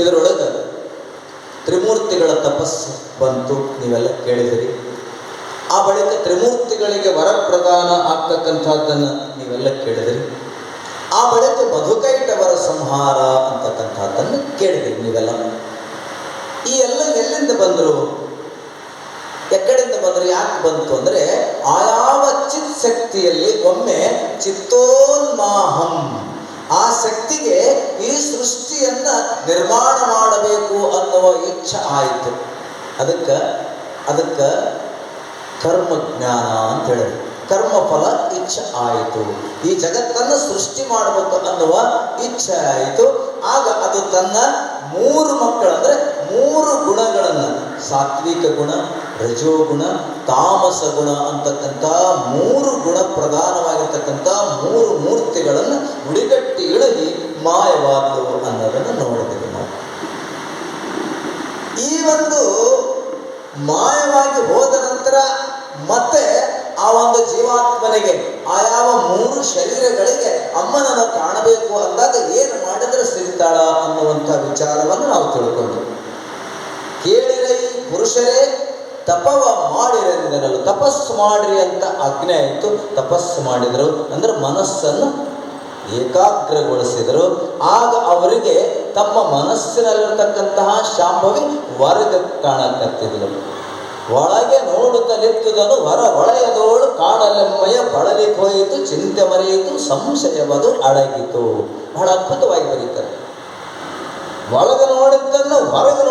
ಇದರೊಳಗೆ ತ್ರಿಮೂರ್ತಿಗಳ ತಪಸ್ಸು ಬಂತು, ನೀವೆಲ್ಲ ಕೇಳಿದಿರಿ. ಆ ಬಳಿಕ ತ್ರಿಮೂರ್ತಿಗಳಿಗೆ ವರಪ್ರದಾನ ಆಗ್ತಕ್ಕಂಥದ್ದನ್ನು ನೀವೆಲ್ಲ ಕೇಳಿದಿರಿ. ಆ ಬಳಿಕ ಮಧುಕೈಟವರ ಸಂಹಾರ ಅಂತಕ್ಕಂಥದ್ದನ್ನು ಕೇಳಿದಿರಿ ನೀವೆಲ್ಲ. ಈ ಎಲ್ಲ ಎಲ್ಲಿಂದ ಬಂದರು? ಎಕ್ಕಡೆಯಿಂದ ಬಂದರು? ಯಾಕೆ ಬಂತು ಅಂದರೆ ಆಯಾವ ಚಿತ್ ಶಕ್ತಿಯಲ್ಲಿ ಒಮ್ಮೆ ಚಿತ್ತೋನ್ಮಾಹಂ ಆ ಶಕ್ತಿಗೆ ಈ ಸೃಷ್ಟಿಯನ್ನ ನಿರ್ಮಾಣ ಮಾಡಬೇಕು ಅನ್ನುವ ಇಚ್ಛೆ ಆಯಿತು. ಅದಕ್ಕೆ ಅದಕ್ಕೆ ಕರ್ಮಜ್ಞಾನ ಅಂತ ಹೇಳಿದ್ರು. ಕರ್ಮಫಲ ಇಚ್ಛೆ ಆಯಿತು. ಈ ಜಗತ್ತನ್ನು ಸೃಷ್ಟಿ ಮಾಡಬೇಕು ಅನ್ನುವ ಇಚ್ಛೆ ಆಯಿತು. ಆಗ ಅದು ತನ್ನ ಮೂರು ಮಕ್ಕಳಂದ್ರೆ ಮೂರು ಗುಣಗಳನ್ನು, ಸಾತ್ವಿಕ ಗುಣ ರಜೋಗುಣ ತಾಮಸ ಗುಣ ಅಂತಕ್ಕಂಥ ಮೂರು ಗುಣ ಪ್ರಧಾನವಾಗಿರ್ತಕ್ಕಂಥ ಮೂರು ಮೂರ್ತಿಗಳನ್ನು ಮುಡಿಗಟ್ಟಿ ಇಳಗಿ ಮಾಯವಾದವು ಅನ್ನೋದನ್ನು ನೋಡಿದ್ದೀವಿ ನಾವು. ಈ ಒಂದು ಮಾಯವಾಗಿ ಹೋದ ನಂತರ ಮತ್ತೆ ಆ ಒಂದು ಜೀವಾತ್ಮನಿಗೆ, ಆ ಯಾವ ಮೂರು ಶರೀರಗಳಿಗೆ ಅಮ್ಮನನ್ನು ಕಾಣಬೇಕು ಅಂದಾಗ ಏನು ಮಾಡಿದ್ರೆ ಸಿಗ್ತಾಳ ಅನ್ನುವಂಥ ವಿಚಾರವನ್ನು ನಾವು ತಿಳ್ಕೊಂಡು. ಕೇಳಿರೈ ಪುರುಷರೇ ತಪವ ಮಾಡಿರೆಂದನಲು ತಪಸ್ಸು ಮಾಡಿರಿ ಅಂತ ಆಜ್ಞೆ ಆಯಿತು ತಪಸ್ಸು ಮಾಡಿದರು. ಅಂದ್ರೆ ಮನಸ್ಸನ್ನು ಏಕಾಗ್ರಗೊಳಿಸಿದರು. ಆಗ ಅವರಿಗೆ ತಮ್ಮ ಮನಸ್ಸಿನಲ್ಲಿರತಕ್ಕಂತಹ ಶಾಂಭವಿ ವರದ ಕಾಣಕತ್ತಿದ್ದರು ಒಳಗೆ ನೋಡುತ್ತಲಿತ್ತುದನು ಹೊರ ಒಳೆಯದೋಳು ಕಾಡಲೆಮ್ಮಯ ಬಳಲಿ ಹೋಯಿತು ಚಿಂತೆ ಮರೆಯಿತು ಸಂಶಯವದು ಅಡಗಿತು. ಬಹಳ ಅದ್ಭುತವಾಗಿ ಬರೀತಾರೆ. ಒಳಗೆ ನೋಡಿದ್ದನ್ನು ನೋಡೋದು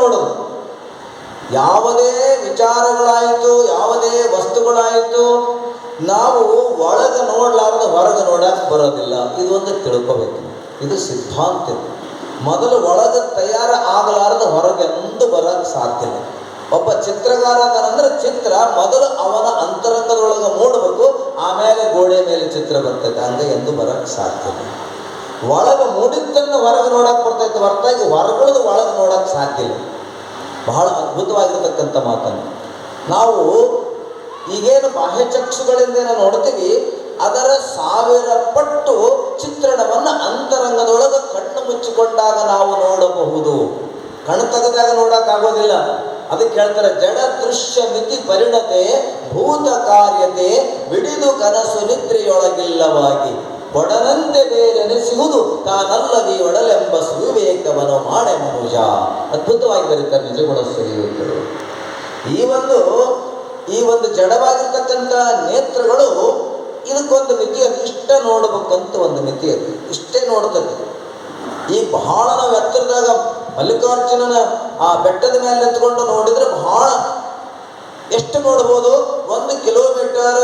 ಯಾವುದೇ ವಿಚಾರಗಳಾಯಿತು, ಯಾವುದೇ ವಸ್ತುಗಳಾಯಿತು, ನಾವು ಒಳಗೆ ನೋಡಲಾರ್ದ ಹೊರಗೆ ನೋಡಕ್ಕೆ ಬರೋದಿಲ್ಲ. ಇದು ಒಂದು ತಿಳ್ಕೋಬೇಕು. ಇದು ಸಿದ್ಧಾಂತ. ಮೊದಲು ಒಳಗೆ ತಯಾರ ಆಗಲಾರ್ದ ಹೊರಗೆ ಎಂದು ಬರೋಕ್ಕೆ ಸಾಧ್ಯ ಒಬ್ಬ ಚಿತ್ರಕಾರ ಅಂದ್ರೆ ಚಿತ್ರ ಮೊದಲು ಅವನ ಅಂತರಂಗದೊಳಗೆ ಮೂಡಬೇಕು, ಆಮೇಲೆ ಗೋಡೆ ಮೇಲೆ ಚಿತ್ರ ಬರ್ತೈತೆ ಹಂಗೆ ಎಂದು ಬರೋಕ್ಕೆ ಸಾಧ್ಯ ಒಳಗೆ ಮೂಡಿದ್ದನ್ನು ಹೊರಗೆ ನೋಡಕ್ಕೆ ಬರ್ತೈತೆ ಹೊರತಾಗಿ ಹೊರಗಳದು ಒಳಗೆ ನೋಡಕ್ಕೆ ಸಾಧ್ಯ ಇಲ್ಲ. ಬಹಳ ಅದ್ಭುತವಾಗಿರತಕ್ಕಂಥ ಮಾತನ್ನು. ನಾವು ಈಗೇನು ಬಾಹ್ಯಚಕ್ಷುಗಳಿಂದ ನೋಡ್ತೀವಿ, ಅದರ ಸಾವಿರ ಪಟ್ಟು ಚಿತ್ರಣವನ್ನು ಅಂತರಂಗದೊಳಗೆ ಕಣ್ಣು ಮುಚ್ಚಿಕೊಂಡಾಗ ನಾವು ನೋಡಬಹುದು. ಕಣ್ಣು ತೆಗೆದಾಗ ನೋಡಕ್ಕಾಗೋದಿಲ್ಲ ಅದಕ್ಕೆ ಹೇಳ್ತಾರೆ, ಜಡ ದೃಶ್ಯ ಮಿತಿ ಪರಿಣತೆ ಭೂತ ಕಾರ್ಯತೆ, ಬಿಡಿದು ಕನಸು ನಿದ್ರೆಯೊಳಗಿಲ್ಲವಾಗಿ. ಒಡನಂತೆ ಬೇರೆನಿಸುವುದು, ತಾನಲ್ಲದಿ ಒಡಲೆಂಬ ಸುವಿವೇಕವನ್ನು ಮಾಡೆ ಮನುಜ ಅದ್ಭುತವಾಗಿ ಬರೀತಾರೆ ನಿಜಗುಣ ಸುರಿಯುವುದು ಈ ಒಂದು ಈ ಒಂದು ಜಡವಾಗಿರ್ತಕ್ಕಂತಹ ನೇತ್ರಗಳು ಇದಕ್ಕೊಂದು ಮಿತಿಯಲ್ಲಿ ಇಷ್ಟ ನೋಡಬೇಕಂತ ಒಂದು ಮಿತಿಯಲ್ಲಿ ಇಷ್ಟೇ ನೋಡ್ತದೆ. ಈ ಬಹಳ ನಾವು ಎತ್ತರದಾಗ ಮಲ್ಲಿಕಾರ್ಜುನನ ಆ ಬೆಟ್ಟದ ಮೇಲೆ ನಿಂತ್ಕೊಂಡು ನೋಡಿದ್ರೆ ಬಹಳ, ಎಷ್ಟು ನೋಡ್ಬೋದು? ಒಂದು ಕಿಲೋಮೀಟರ್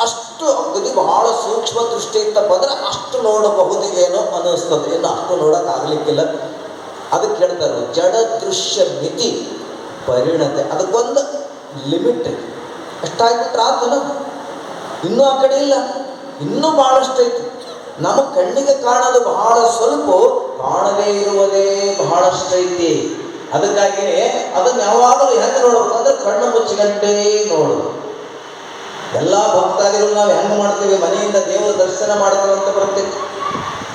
ಅಷ್ಟು ಅಗದಿ ಬಹಳ ಸೂಕ್ಷ್ಮ ದೃಷ್ಟಿ ಇತ್ತಪ್ಪ ಅಂದ್ರೆ ಅಷ್ಟು ನೋಡಬಹುದು ಏನೋ ಅನ್ನಿಸ್ತದೆ. ಇನ್ನು ಅಷ್ಟು ನೋಡಕ್ ಆಗ್ಲಿಕ್ಕಿಲ್ಲ ಅದಕ್ಕೆ ಹೇಳ್ತಾರೆ ಜಡ ದೃಶ್ಯ ಮಿತಿ ಪರಿಣತೆ. ಅದಕ್ಕೊಂದು ಲಿಮಿಟ್ ಎಷ್ಟಾಗ್ಬಿಟ್ರೆ ಆತನ ಇನ್ನೂ ಆ ಕಡೆ ಇಲ್ಲ. ಇನ್ನೂ ಬಹಳಷ್ಟು ಐತಿ. ನಮ್ಮ ಕಣ್ಣಿಗೆ ಕಾಣೋದು ಬಹಳ ಸ್ವಲ್ಪ, ಕಾಣದೇ ಇರುವುದೇ ಬಹಳಷ್ಟು ಐತಿ. ಅದಕ್ಕಾಗಿಯೇ ಅದನ್ನ ಯಾವಾಗಲೂ ಹೆಂಗೆ ನೋಡ್ಬೇಕಂದ್ರೆ ಕಣ್ಣು ಮುಚ್ಚಿಗಂಟೇ ನೋಡು ಎಲ್ಲ ಭಕ್ತಾದಿಗಳು ನಾವು ಹೆಂಗೆ ಮಾಡ್ತೀವಿ? ಮನೆಯಿಂದ ದೇವರ ದರ್ಶನ ಮಾಡ್ತೀವಿ ಅಂತ ಬರ್ತೀವಿ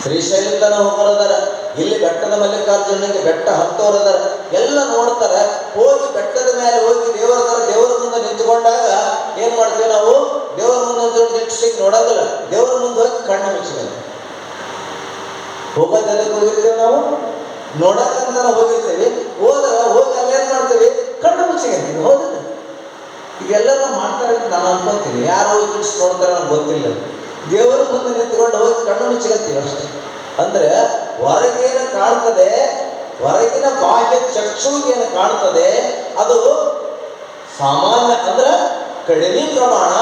ಶ್ರೀಶೈಲತನ ಹೋಗೋರದಾರ, ಇಲ್ಲಿ ಬೆಟ್ಟದ ಮಲ್ಲಿಕಾರ್ಜುನಿಗೆ ಬೆಟ್ಟ ಹತ್ತೋರದಾರ, ಎಲ್ಲ ನೋಡ್ತಾರೆ. ಹೋಗಿ ಬೆಟ್ಟದ ಮೇಲೆ ಹೋಗಿ ದೇವರ ತರ ದೇವರ ಮುಂದೆ ನಿಂತುಕೊಂಡಾಗ ಏನ್ ಮಾಡ್ತೀವಿ ನಾವು? ದೇವರ ಮುಂದೆ ನಿಂತ್ಕೊಂಡು ನೋಡೋದಿಲ್ಲ. ದೇವರ ಮುಂದೆ ಹೋಗಿ ಕಣ್ಣು ಮುಚ್ಚಿಕೊಂಡು ಹೋಗೋದಲ್ಲಿ ಹೋಗಿರ್ತೇವೆ ನಾವು? ನೋಡಕ್ಕಂತ ಹೋಗಿರ್ತೇವೆ. ಹೋದ್ರೆ ಹೋಗಿ ಅಲ್ಲಿ ಏನ್ ಮಾಡ್ತೀವಿ? ಕಣ್ಣು ಮುಚ್ಚಿಗೆ ಹೌದಿಲ್ಲ? ಇದೆಲ್ಲ ಮಾಡ್ತಾರೆ ಅಂತ ನಾನು ಅನ್ಕೊಂತೀನಿ. ಯಾರು ಹೋಗಿ ನೋಡ್ತಾರೆ ನನಗೆ ಗೊತ್ತಿಲ್ಲ. ದೇವರು ಮುಂದೆ ನಿಂತ್ಕೊಂಡು ಹೋಗಿ ಕಣ್ಣು ಮುಚ್ಚಿಗತ್ತೀವಿ ಅಷ್ಟೇ. ಅಂದ್ರೆ ಹೊರಗೇನು ಕಾಣ್ತದೆ, ಹೊರಗಿನ ಬಾಹ್ಯ ಚಕ್ಷುಗೇನು ಕಾಣ್ತದೆ, ಅದು ಸಾಮಾನ್ಯ ಅಂದ್ರೆ ಕಡಿಮೆ ಪ್ರಮಾಣ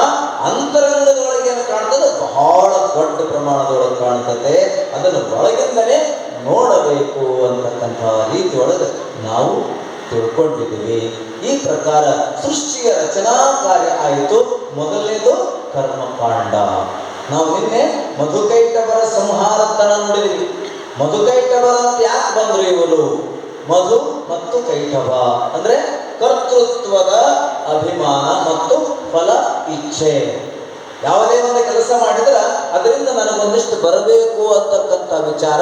ಅಂತರಂಗದೊಳಗೆ ಏನು ಕಾಣ್ತದೆ, ಬಹಳ ದೊಡ್ಡ ಪ್ರಮಾಣದೊಳಗೆ ಕಾಣ್ತದೆ. ಅದನ್ನು ಒಳಗಿಂದಲೇ ನೋಡಬೇಕು ಅಂತಕ್ಕಂಥ ರೀತಿಯೊಳಗೆ ನಾವು ತಿಳ್ಕೊಂಡಿದ್ದೀವಿ. ಈ ಪ್ರಕಾರ ಸೃಷ್ಟಿಯ ರಚನಾ ಕಾರ್ಯ ಆಯಿತು. ಮೊದಲನೇದು ಕರ್ಮಕಾಂಡ. ನಾವು ನಿನ್ನೆ ಮಧುಕೈಟವರ ಸಂಹಾರತನ ನೋಡಿದ್ವಿ. ಮಧುಕೈಟವರ ಅಂತ ಯಾಕೆ ಬಂದ್ರು ಇವರು ಮಧು ಮತ್ತು ಕೈಟವ. ಅಂದ್ರೆ ಕರ್ತೃತ್ವದ ಅಭಿಮಾನ ಮತ್ತು ಫಲ ಇಚ್ಛೆ. ಯಾವುದೇ ಒಂದು ಕೆಲಸ ಮಾಡಿದ್ರೆ ಅದರಿಂದ ನನಗೊಂದಿಷ್ಟು ಬರಬೇಕು ಅಂತಕ್ಕಂಥ ವಿಚಾರ.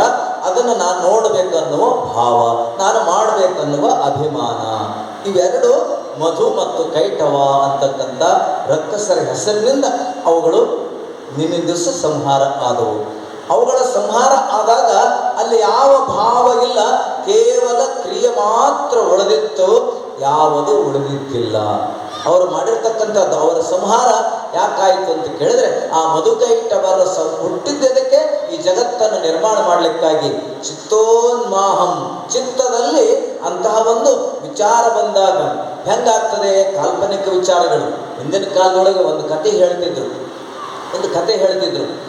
ಅದನ್ನು ನಾನು ನೋಡಬೇಕನ್ನುವ ಭಾವ, ನಾನು ಮಾಡಬೇಕನ್ನುವ ಅಭಿಮಾನ. ಇವೆರಡು ಮಧು ಮತ್ತು ಕೈಟವ ಅಂತಕ್ಕಂಥ ರಕ್ತಸರ ಹೆಸರಿನಿಂದ ಅವುಗಳು ನಿನ್ನೆ ದಿವಸ ಸಂಹಾರ ಆದವು. ಅವುಗಳ ಸಂಹಾರ ಆದಾಗ ಅಲ್ಲಿ ಯಾವ ಭಾವ ಇಲ್ಲ, ಕೇವಲ ಕ್ರಿಯೆ ಮಾತ್ರ ಉಳಿದಿತ್ತು, ಯಾವುದು ಉಳಿದಿದ್ದಿಲ್ಲ. ಅವರು ಮಾಡಿರ್ತಕ್ಕಂಥದ್ದು ಅವರ ಸಂಹಾರ ಯಾಕಾಯಿತು ಅಂತ ಕೇಳಿದ್ರೆ ಆ ಮಧುಕೈಟವರ ಸ ಹುಟ್ಟಿದ್ದದಕ್ಕೆ? ಈ ಜಗತ್ತನ್ನು ನಿರ್ಮಾಣ ಮಾಡಲಿಕ್ಕಾಗಿ ಚಿತ್ತೋನ್ಮಾಹಂ. ಚಿತ್ತದಲ್ಲಿ ಅಂತಹ ಒಂದು ವಿಚಾರ ಬಂದಾಗ ಹೆಂಗಾಗ್ತದೆ? ಕಾಲ್ಪನಿಕ ವಿಚಾರಗಳು. ಹಿಂದಿನ ಕಾಲದೊಳಗೆ ಒಂದು ಕತೆ ಹೇಳ್ತಿದ್ರು. ಒಂದು ಕತೆ ಹೇಳ್ತಿದ್ರು.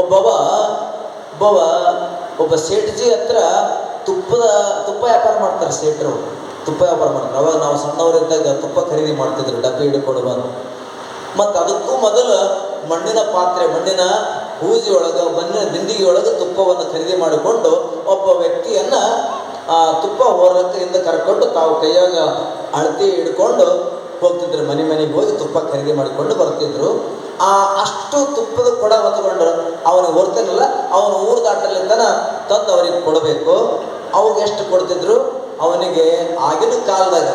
ಒಬ್ಬವ ಒಬ್ಬವ, ಒಬ್ಬ ಸೇಠ್ಜಿ ಹತ್ರ ತುಪ್ಪದ, ತುಪ್ಪ ವ್ಯಾಪಾರ ಮಾಡ್ತಾರೆ ಸೇಠರು ತುಪ್ಪ ವ್ಯಾಪಾರ ಮಾಡ್ತಾರೆ. ಅವಾಗ ನಾವು ಸಣ್ಣವರಿದ್ದಾಗ ತುಪ್ಪ ಖರೀದಿ ಮಾಡ್ತಿದ್ರು, ಡಬ್ಬಿ ಹಿಡ್ಕೊಂಡು ಬಂದು. ಮತ್ತು ಅದಕ್ಕೂ ಮೊದಲು ಮಣ್ಣಿನ ಪಾತ್ರೆ, ಮಣ್ಣಿನ ಹೂಜಿ ಒಳಗೆ ಮಣ್ಣಿನ ದಿಂಡಿಗೆ ತುಪ್ಪವನ್ನು ಖರೀದಿ ಮಾಡಿಕೊಂಡು ಒಬ್ಬ ವ್ಯಕ್ತಿಯನ್ನ, ಆ, ತುಪ್ಪ ಹೊರಕ್ಕಿಂದ ಕರ್ಕೊಂಡು ತಾವು ಕೈಯಾಗ ಅಳತಿ ಹಿಡ್ಕೊಂಡು ಹೋಗ್ತಿದ್ರು. ಮನೆ ಮನೆಗೆ ಹೋಗಿ ತುಪ್ಪ ಖರೀದಿ ಮಾಡಿಕೊಂಡು ಬರ್ತಿದ್ರು. ಆ, ಅಷ್ಟು ತುಪ್ಪದ ಕೊಡ ಹೊತ್ಕೊಂಡ್ರು ಅವನು ಹೊರ್ತೇನಲ್ಲ, ಅವನು ಊರ ದಾಟಲಿಂದನ ತಂದು ಅವರಿಗೆ ಕೊಡಬೇಕು. ಅವಾಗ ಎಷ್ಟು ಕೊಡ್ತಿದ್ರು? ಅವನಿಗೆ ಆಗಿನ ಕಾಲದಾಗ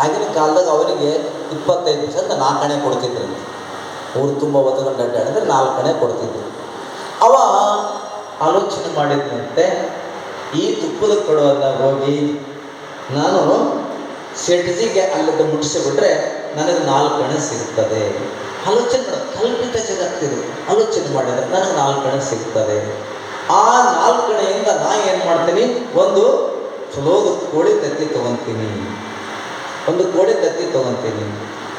ಆಗಿನ ಕಾಲದಾಗ ಅವನಿಗೆ ಇಪ್ಪತ್ತೈದು ಪರ್ಸೆಂಟ್ ನಾಲ್ಕಣೆ ಕೊಡ್ತಿದ್ರು. ಊರು ತುಂಬ ಓದೋ ಗಂಟೆ ಅಂದರೆ ನಾಲ್ಕನೇ ಕೊಡ್ತಿದ್ದೆ ಅವ ಆಲೋಚನೆ ಮಾಡಿದಂತೆ ಈ ತುಪ್ಪದ ಕೊಡುವಾಗ ಹೋಗಿ ನಾನು ಸೆಟ್ಜಿಗೆ ಅಲ್ಲಿದ್ದ ಮುಟ್ಟಿಸಿಬಿಟ್ರೆ ನನಗೆ ನಾಲ್ಕು ಹಣ ಸಿಗ್ತದೆ. ಆಲೋಚನೆ ಮಾಡ, ಕಲ್ಪಿತ ಜಗತ್ತಿದೆ ಆಲೋಚನೆ ಮಾಡಿದ್ರೆ ನನಗೆ ನಾಲ್ಕು ಹಣ ಸಿಗ್ತದೆ. ಆ ನಾಲ್ಕು ಹಣೆಯಿಂದ ನಾ ಏನು ಮಾಡ್ತೀನಿ? ಒಂದು ಚಲೋದು ಕೋಳಿ ತತ್ತಿ ತೊಗೊತೀನಿ. ಒಂದು ಕೋಳಿ ತತ್ತಿ ತಗೊಂತೀನಿ.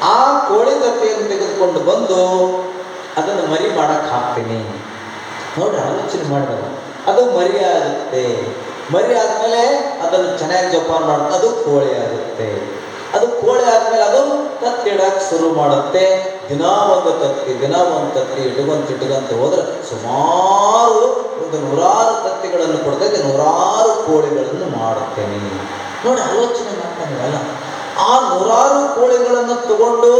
ಆ ಕೋಳಿ ತತ್ತಿಯನ್ನು ತೆಗೆದುಕೊಂಡು ಬಂದು ಅದನ್ನು ಮರಿ ಮಾಡಕ್ಕೆ ಹಾಕ್ತೀನಿ. ನೋಡಿ, ಆಲೋಚನೆ ಮಾಡಬೇಕು ಅದು ಮರಿ ಆಗುತ್ತೆ ಮರಿ ಆದಮೇಲೆ ಅದನ್ನು ಚೆನ್ನಾಗಿ ಜೋಪಾನ ಮಾಡುತ್ತೆ. ಅದು ಕೋಳಿ ಆಗುತ್ತೆ. ಅದು ಕೋಳಿ ಆದಮೇಲೆ ಅದು ತತ್ತಿಡಕ್ಕೆ ಶುರು ಮಾಡುತ್ತೆ. ದಿನ ಒಂದು ತತ್ತಿ, ದಿನ ಒಂದು ತತ್ತಿ ಇಟ್ಕೊಂತ ಇಟ್ಕೊಂತ ಹೋದ್ರೆ ಸುಮಾರು ಒಂದು ನೂರಾರು ತತ್ತಿಗಳನ್ನು ಕೊಡ್ತೈತೆ, ನೂರಾರು ಕೋಳಿಗಳನ್ನು ಮಾಡುತ್ತೇನೆ. ನೋಡಿ, ಆಲೋಚನೆ ಮಾಡ್ತಾನೆ ಅಲ್ಲ ಆ ನೂರಾರು ಕೋಳಿಗಳನ್ನು ತಗೊಂಡು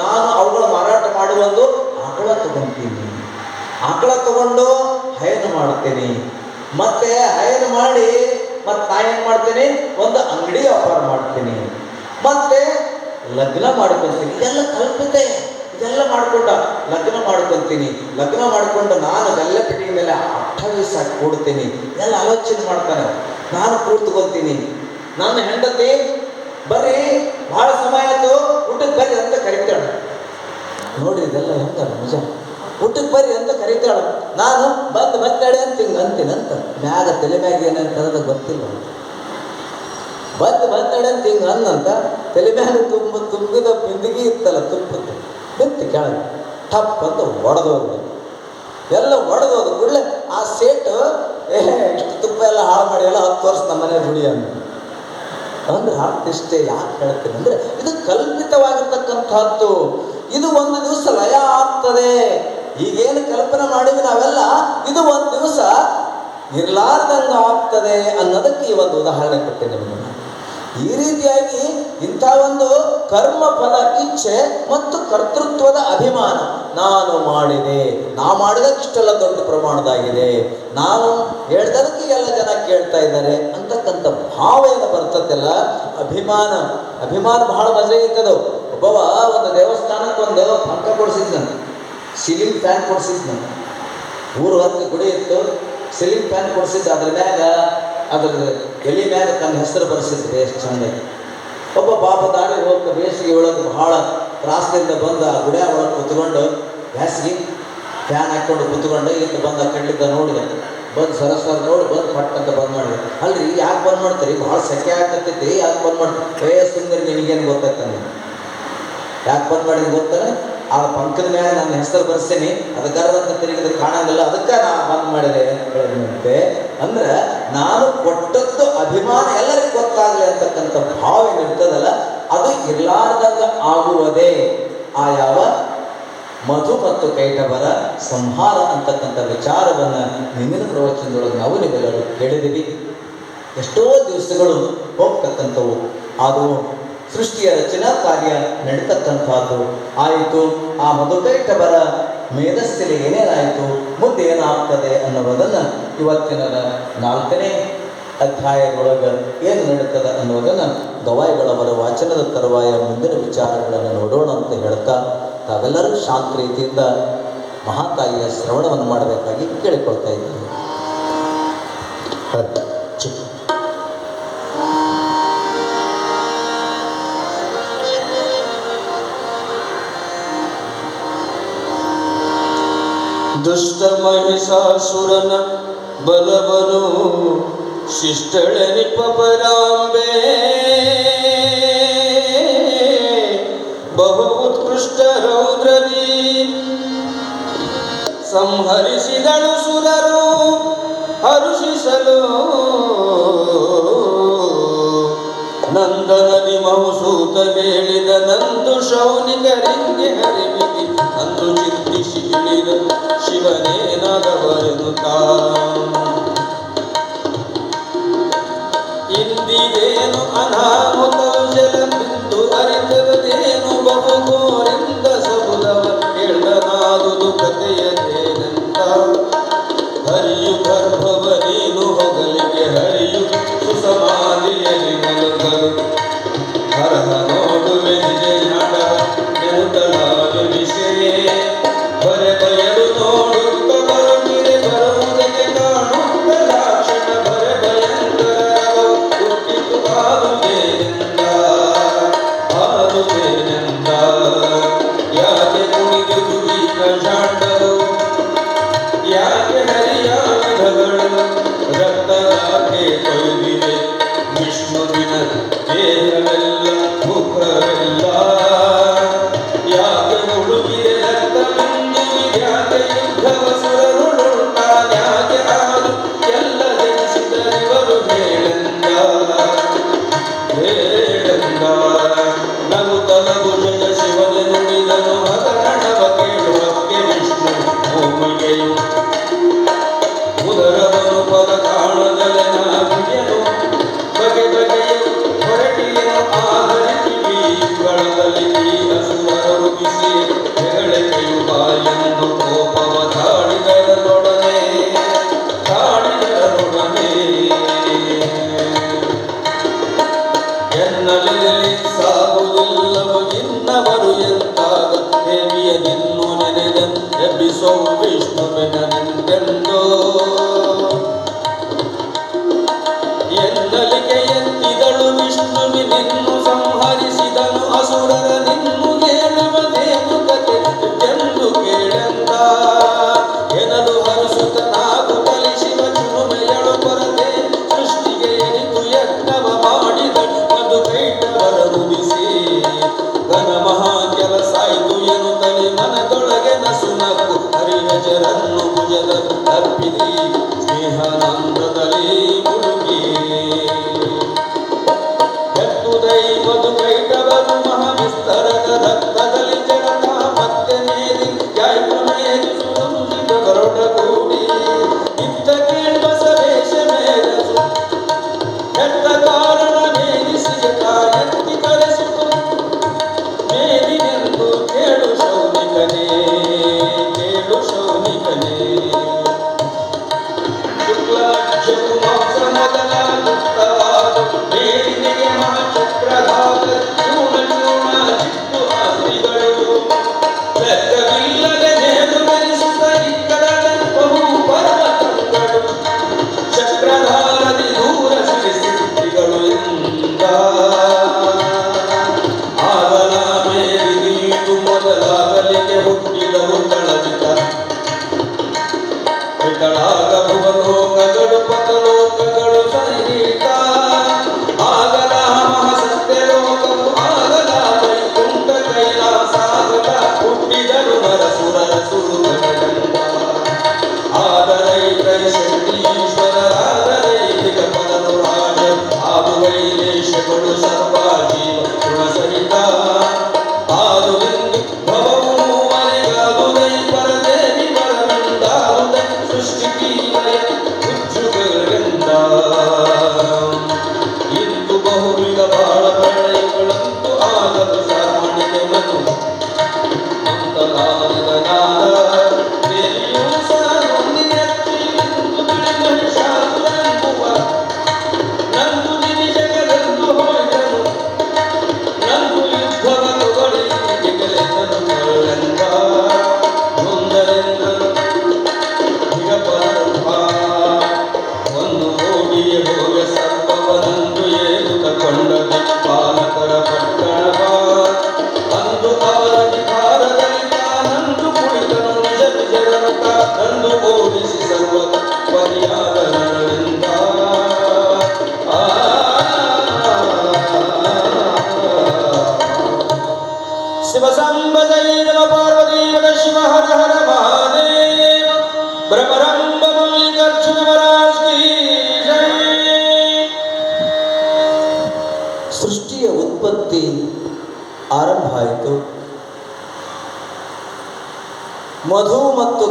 ನಾನು ಅವುಗಳ ಮಾರಾಟ ಮಾಡಿ ಒಂದು ಆಕಳ ತಗೊಂತೀನಿ. ಆಕಳ ತಗೊಂಡು ಹೈನು ಮಾಡ್ತೀನಿ ಮತ್ತೆ ಹೈನು ಮಾಡಿ, ಮತ್ತೆ ನಾ ಏನು ಮಾಡ್ತೇನೆ? ಒಂದು ಅಂಗಡಿ ವ್ಯಾಪಾರ ಮಾಡ್ತೀನಿ. ಮತ್ತೆ ಲಗ್ನ ಮಾಡ್ಕೊತೀನಿ. ಇದೆಲ್ಲ ಕಲ್ಪತೆ. ಇದೆಲ್ಲ ಮಾಡ್ಕೊಂಡ ಲಗ್ನ ಮಾಡ್ಕೊತೀನಿ. ಲಗ್ನ ಮಾಡಿಕೊಂಡು ನಾನು ಗಲ್ಲೆಪೆಟ್ಟಿಗೆ ಮೇಲೆ ಅಟ್ಟವೀಸ ಕೂಡ್ತೀನಿ. ಎಲ್ಲ ಆಲೋಚನೆ ಮಾಡ್ತಾನೆ. ನಾನು ಕೂತ್ಕೊತೀನಿ ನನ್ನ ಹೆಂಡತಿ ಬರ್ರಿ ಬಹಳ ಸಮಯ ಆಯ್ತು, ಊಟಕ್ಕೆ ಬರ್ರಿ ಅಂತ ಕರಿತಾಳೆ ನೋಡಿ ಇದೆಲ್ಲ ಹೆಂಗ ನಿಜ? ಊಟಕ್ಕೆ ಬರ್ರಿ ಅಂತ ಕರೀತಾಳೆ ನಾನು ಬಂದು ಬತ್ತಾಳೆ ಅಂತ ಹಿಂಗೆ ಅಂತೀನಿ ಅಂತ. ಮ್ಯಾಗ ತಲೆ ಮ್ಯಾಗ ಏನಂತದ ಗೊತ್ತಿಲ್ಲ. ಬಂದು ಬಂದಾಳೆ ಅಂತ ಹಿಂಗೆ ಅನ್ನಂತ ತಲೆ ಮ್ಯಾಗ ತುಂಬ, ತುಂಬಿದ ಬಿಂದಿಗೆ ಇತ್ತಲ್ಲ ತುಪ್ಪ ಬಿತ್ತು ಕೆಳಗೆ. ಟಪ್ ಅಂತ ಒಡೆದೋದು ಎಲ್ಲ ಒಡೆದೋದು ಕೂಡಲೇ ಆ ಸೇಟು, ಏ, ಇಷ್ಟು ತುಪ್ಪ ಎಲ್ಲ ಹಾಳು ಮಾಡಿ, ಎಲ್ಲ ಹತ್ತು ವರ್ಷ ನಮ್ಮ ಮನೆ ಹುಡಿ ಅಂದ ಅಂದ್ರೆ ಅರ್ಥಿಷ್ಟೇ ಯಾಕೆ ಹೇಳ್ತೀನಿ ಅಂದ್ರೆ ಇದು ಕಲ್ಪಿತವಾಗಿರ್ತಕ್ಕಂಥದ್ದು. ಇದು ಒಂದು ದಿವಸ ಲಯ ಆಗ್ತದೆ. ಈಗೇನು ಕಲ್ಪನೆ ಮಾಡಿದ್ವಿ ನಾವೆಲ್ಲ, ಇದು ಒಂದು ದಿವಸ ಇರ್ಲಾರ್ದಂಗ ಆಗ್ತದೆ ಅನ್ನೋದಕ್ಕೆ ಈ ಒಂದು ಉದಾಹರಣೆ ಕೊಟ್ಟೆ ನಿಮಗೆ ಈ ರೀತಿಯಾಗಿ ಇಂಥ ಒಂದು ಕರ್ಮ ಫಲ ಇಚ್ಛೆ ಮತ್ತು ಕರ್ತೃತ್ವದ ಅಭಿಮಾನ ನಾನು ಮಾಡಿದೆ. ನಾ ಮಾಡಿದಕ್ಕೆ ಇಷ್ಟೆಲ್ಲ ದೊಡ್ಡ ಪ್ರಮಾಣದಾಗಿದೆ. ನಾನು ಹೇಳ್ದದಕ್ಕೆ ಎಲ್ಲ ಜನ ಕೇಳ್ತಾ ಇದ್ದಾರೆ. ಅಂತಕ್ಕಂಥ ಭಾವ ಏನು ಬರ್ತದಲ್ಲ? ಅಭಿಮಾನ. ಅಭಿಮಾನ ಬಹಳ ಮಜೆ ಇರ್ತದೆ. ಒಬ್ಬವ ಒಂದು ದೇವಸ್ಥಾನಕ್ಕೆ ಒಂದು ಪಂಕ ಕೊಡಿಸಿದ್ನ ಸೀಲಿಂಗ್ ಫ್ಯಾನ್ ಕೊಡಿಸಿದ್ನ ಊರು ಹತ್ತು ಗುಡಿ ಇತ್ತು. ಸೀಲಿಂಗ್ ಫ್ಯಾನ್ ಕೊಡಿಸಿದ್ದು ಅದ್ರ ಮ್ಯಾಗ, ಅದ್ರ ಎಲೆ ಮ್ಯಾಗ ತನ್ನ ಹೆಸರು ಬರೆಸಿದ್ದು ಎಷ್ಟು ಚಂದ ಒಬ್ಬ ಪಾಪ ದಾಳಿ ಹೋಗ್ತ ಬೇಸಿಗೆ ಒಳಗೆ ಬಹಳ ತ್ರಾಸದಿಂದ ಬಂದ ಗುಡಿಯ ಒಳಗೆ ಕುತ್ಕೊಂಡು ಬ್ಯಾಸಿಗೆ ಫ್ಯಾನ್ ಹಾಕ್ಕೊಂಡು ಕುತ್ಕೊಂಡು ಇಲ್ಲಿ ಬಂದ ಕಡ್ಲಿದ್ದ ನೋಡಿದೆ. ಬಂದು ಸರಸ್ವರ ನೋಡಿ ಬಂದು ಪಟ್ ಅಂತ ಬಂದ್ ಮಾಡಿದೆ. ಅಲ್ರಿ, ಯಾಕೆ ಬಂದ್ ಮಾಡ್ತೀರಿ? ಭಾಳ ಸೆಕೆ ಆಗ್ತೈತಿ, ಯಾಕೆ ಬಂದ್ ಮಾಡ್ತೀರಿ? ಏ, ಸುಂದರಿ, ನಿನಗೇನು ಗೊತ್ತಾಗ್ತಾನೆ ಯಾಕೆ ಬಂದ್ ಮಾಡಿದ್ ಗೊತ್ತಾರೆ ಆ ಪಂಕದ ಮೇಲೆ ನನ್ನ ಹೆಸರು ಬರ್ಸೇನಿ, ಅದಕ್ಕೆ ತಿರುಗಿದ್ರೆ ಕಾಣಂಗಿಲ್ಲ, ಅದಕ್ಕೆ ನಾ ಬಂದ್ ಮಾಡಿದೆ ಹೇಳಿದಂತೆ ಅಂದ್ರೆ ನಾನು ಕೊಟ್ಟದ್ದು ಅಭಿಮಾನ ಎಲ್ಲರಿಗೂ ಗೊತ್ತಾಗಲಿ ಅಂತಕ್ಕಂಥ ಭಾವ ಏನಿರ್ತದಲ್ಲ ಅದು ಇರಲಾರ್ದಂಗ ಆಗುವುದೇ ಆ ಯಾವ ಮಧು ಮತ್ತು ಕೈಟವರ ಸಂಹಾರ ಅಂತಕ್ಕಂಥ ವಿಚಾರವನ್ನು ನಿನ್ನ ಪ್ರವಚನದೊಳಗೆ ನಾವು ನೀವೆಲ್ಲರೂ ಹೇಳಿದಿವಿ ಎಷ್ಟೋ ದಿವಸಗಳು ಹೋಗ್ತಕ್ಕಂಥವು. ಅದು ಸೃಷ್ಟಿಯ ರಚನಾ ಕಾರ್ಯ ನಡೀತಕ್ಕಂಥದ್ದು. ಆಯಿತು, ಆ ಮಧುಕೈಟವರ ಮೇಧಸ್ಸಿಗೆ ಏನೇನಾಯಿತು, ಮುಂದೆ ಏನಾಗ್ತದೆ ಅನ್ನುವುದನ್ನು ಇವತ್ತಿನ ನಾಲ್ಕನೇ ಅಧ್ಯಾಯದೊಳಗೆ ಏನು ನಡೀತದೆ ಅನ್ನೋದನ್ನು ಗವಾಯಿಗಳವರ ವಾಚನದ ತರುವಾಯ ಮುಂದಿನ ವಿಚಾರಗಳನ್ನು ನೋಡೋಣ ಅಂತ ಹೇಳ್ತಾ ತಾವೆಲ್ಲರೂ ಶಾಂತಿ ರೀತಿಯಿಂದ ಮಹಾತಾಯಿಯ ಶ್ರವಣವನ್ನು ಮಾಡಬೇಕಾಗಿ ಕೇಳಿಕೊಳ್ತಾ ಇದ್ದೀನಿ. ದುಷ್ಟ ಮಹಿಷಾಸುರನ ಬಲವನು ಶಿಷ್ಟಳ ನಿಪರಾಂಬೆ ಬಹು ಉತ್ಕೃಷ್ಟ ರೌದ್ರದಿ. ಸಂಹರಿಸಿದಳು ಸುರರು, ಹರುಷಿಸಲು. ನಂದನದಿ ಮಹುಸೂತ ಹೇಳಿದ ನಂದು ಶೌನಿಕರಿಗೆ ಹರಿವಿದಿ ಅಂದು ಚಿಂತಿಸಿ ತಿಳಿದ ಶಿವನೇ ನಗವರೆನು ಬೀರೇನು ಅನಾಹುತ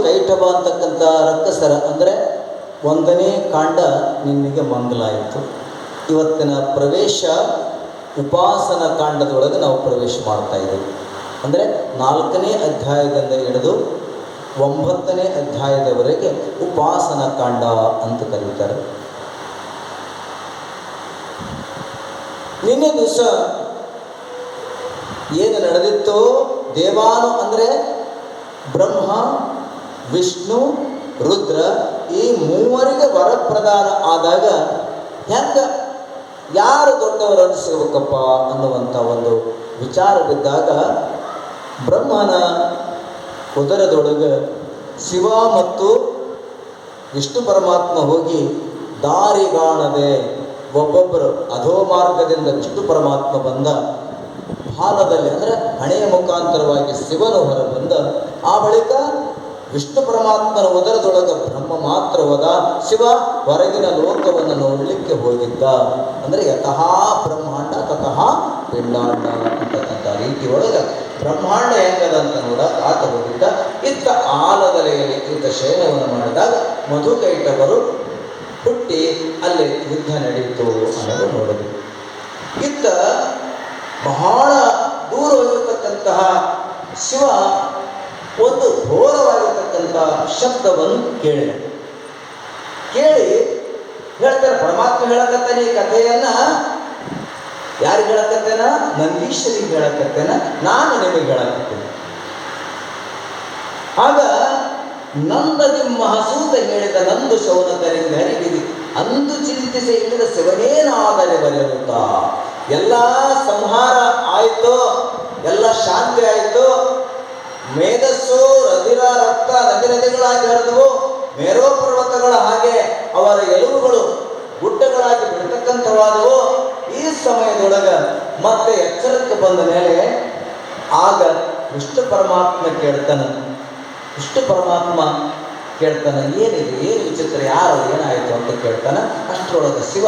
ಕೈಟಭ ಅಂತಕ್ಕಂಥ ರಕ್ತಸರ ಅಂದರೆ ಒಂದನೇ ಕಾಂಡ ನಿನ್ನಿಗೆ ಮಂಗಲಾಯಿತು. ಇವತ್ತಿನ ಪ್ರವೇಶ ಉಪಾಸನ ಕಾಂಡದೊಳಗೆ ನಾವು ಪ್ರವೇಶ ಮಾಡ್ತಾ ಇದ್ದೀವಿ. ಅಂದರೆ ನಾಲ್ಕನೇ ಅಧ್ಯಾಯದಿಂದ ಹಿಡಿದು ಒಂಬತ್ತನೇ ಅಧ್ಯಾಯದವರೆಗೆ ಉಪಾಸನ ಕಾಂಡ ಅಂತ ಕರೀತಾರೆ. ನಿನ್ನೆ ದಿವಸ ಏನು ನಡೆದಿತ್ತೋ ದೇವಾನು ಅಂದರೆ ಬ್ರಹ್ಮ ವಿಷ್ಣು, ರುದ್ರ ಈ ಮೂವರಿಗೆ ವರಪ್ರದಾನ ಆದಾಗ ಹೆಂಗ ಯಾರು ದೊಡ್ಡವರು ಅನಿಸ್ಬೇಕಪ್ಪ ಅನ್ನುವಂಥ ಒಂದು ವಿಚಾರ ಬಿದ್ದಾಗ ಬ್ರಹ್ಮನ ಉದರದೊಳಗೆ ಶಿವ ಮತ್ತು ವಿಷ್ಣು ಪರಮಾತ್ಮ ಹೋಗಿ ದಾರಿಗಾಣದೆ ಒಬ್ಬೊಬ್ಬರು ಅಧೋ ಮಾರ್ಗದಿಂದ ವಿಷ್ಣು ಪರಮಾತ್ಮ ಬಂದ ಹಾಲದಲ್ಲಿ ಅಂದರೆ ಹಣೆಯ ಮುಖಾಂತರವಾಗಿ ಶಿವನು ಹೊರ ಬಂದ. ಆ ಬಳಿಕ ವಿಷ್ಣು ಪರಮಾತ್ಮನ ಉದರದೊಳಗೆ ಬ್ರಹ್ಮ ಮಾತ್ರ ಹೋದ, ಶಿವ ಹೊರಗಿನ ಲೋಕವನ್ನು ನೋಡಲಿಕ್ಕೆ ಹೋಗಿದ್ದ. ಅಂದರೆ ಯತಃ ಬ್ರಹ್ಮಾಂಡ, ತತಃ ಪಿಂಡಾಂಡ ಅಂತಕ್ಕಂಥ ರೀತಿ ಒಳಗೆ ಬ್ರಹ್ಮಾಂಡ ಹೆಂಗದ ಅಂತ ನೋಡ, ಆತ ಹೋಗಿದ್ದ. ಇತ್ತ ಆಲದಲೆಯಲ್ಲಿ ಇದ್ದ ಶಯನವನ್ನು ಮಾಡಿದಾಗ ಮಧುಕೈಟವರು ಹುಟ್ಟಿ ಅಲ್ಲಿ ಯುದ್ಧ ನಡೆಯಿತು ಅನ್ನೋದು ನೋಡಬೇಕು ಇತ್ತ ಬಹಳ ದೂರ ಹೋಗಿರ್ತಕ್ಕಂತಹ ಶಿವ ಒಂದು ಘೋರವಾಗಿರ್ತಕ್ಕಂಥ ಶಬ್ದವನ್ನು ಕೇಳಿದ. ಕೇಳಿ ಹೇಳ್ತಾರೆ, ಪರಮಾತ್ಮ ಹೇಳಕತ್ತಾನೆ ಈ ಕಥೆಯನ್ನ. ಯಾರಿಗೆ ಹೇಳಕತ್ತೇನ? ನಂದೀಶ್ವರಿಗೆ ಹೇಳಕತ್ತೇನ? ನಾನು ನಿಮಗೆ ಹೇಳಕತ್ತೇನೆ. ಆಗ ನಂದದಿಮ್ಮ ಹಸೂತ ಹೇಳಿದ ನಂದು ಶೌನಕರಿಂದ ಹರಿಬಿದಿ ಅಂದು ಚಿಂತಿಸಿ ಇಳಿದ ಶಿವನೇನಾದರೆ ಬರೆಯುತ್ತಾ ಎಲ್ಲ ಸಂಹಾರ ಆಯಿತು? ಎಲ್ಲ ಶಾಂತಿ ಆಯಿತು? ಮೇಧಸ್ಸು ರದಿರ ರಕ್ತ ನದಿ ನದಿಗಳಾಗಿ ಹರಿದವು. ಮೇರೋ ಪರ್ವತಗಳ ಹಾಗೆ ಅವರ ಎಲುಬುಗಳು ಗುಡ್ಡಗಳಾಗಿ ಬಿಡ್ತಕ್ಕಂಥವಾದವು ಈ ಸಮಯದೊಳಗ ಮತ್ತೆ ಎಚ್ಚರಕ್ಕೆ ಬಂದ ಮೇಲೆ ಆಗ ವಿಷ್ಣು ಪರಮಾತ್ಮ ಕೇಳ್ತಾನೆ. ವಿಷ್ಣು ಪರಮಾತ್ಮ ಕೇಳ್ತಾನೆ, ಏನಿದೆ, ಏನು ವಿಚಿತ್ರ, ಯಾರು, ಏನಾಯಿತು ಅಂತ ಕೇಳ್ತಾನೆ. ಅಷ್ಟರೊಳಗೆ ಶಿವ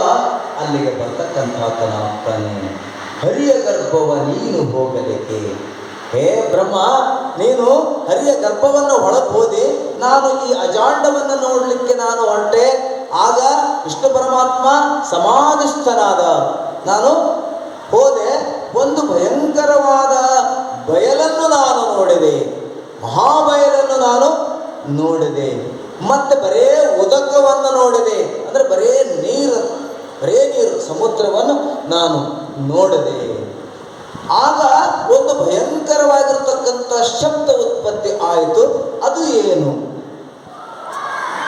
ಅಲ್ಲಿಗೆ ಬರ್ತಕ್ಕಂಥಾತನಾಗ್ತಾನೆ ಹರಿಯ ಗರ್ಭವ ನೀನು ಹೋಗಲಿಕ್ಕೆ. ಹೇ ಬ್ರಹ್ಮ, ನೀನು ಹರಿಯ ಗರ್ಭವನ್ನು ಒಳಗೆ ಹೋದಿ, ನಾನು ಈ ಅಜಾಂಡವನ್ನು ನೋಡಲಿಕ್ಕೆ ನಾನು ಹೊಂಟೆ. ಆಗ ವಿಷ್ಣು ಪರಮಾತ್ಮ ಸಮಾಧಿಷ್ಠನಾದ. ನಾನು ಹೋದೆ, ಒಂದು ಭಯಂಕರವಾದ ಬಯಲನ್ನು ನಾನು ನೋಡಿದೆ. ಮಹಾಬಯಲನ್ನು ನಾನು ನೋಡಿದೆ. ಮತ್ತೆ ಬರೇ ಉದಕವನ್ನು ನೋಡಿದೆ. ಅಂದರೆ ಬರೇ ನೀರು ಬರೇ ನೀರು, ಸಮುದ್ರವನ್ನು ನಾನು ನೋಡಿದೆ. ಆಗ ಒಂದು ಭಯಂಕರವಾಗಿರತಕ್ಕಂಥ ಶಬ್ದ ಉತ್ಪತ್ತಿ ಆಯಿತು. ಅದು ಏನು?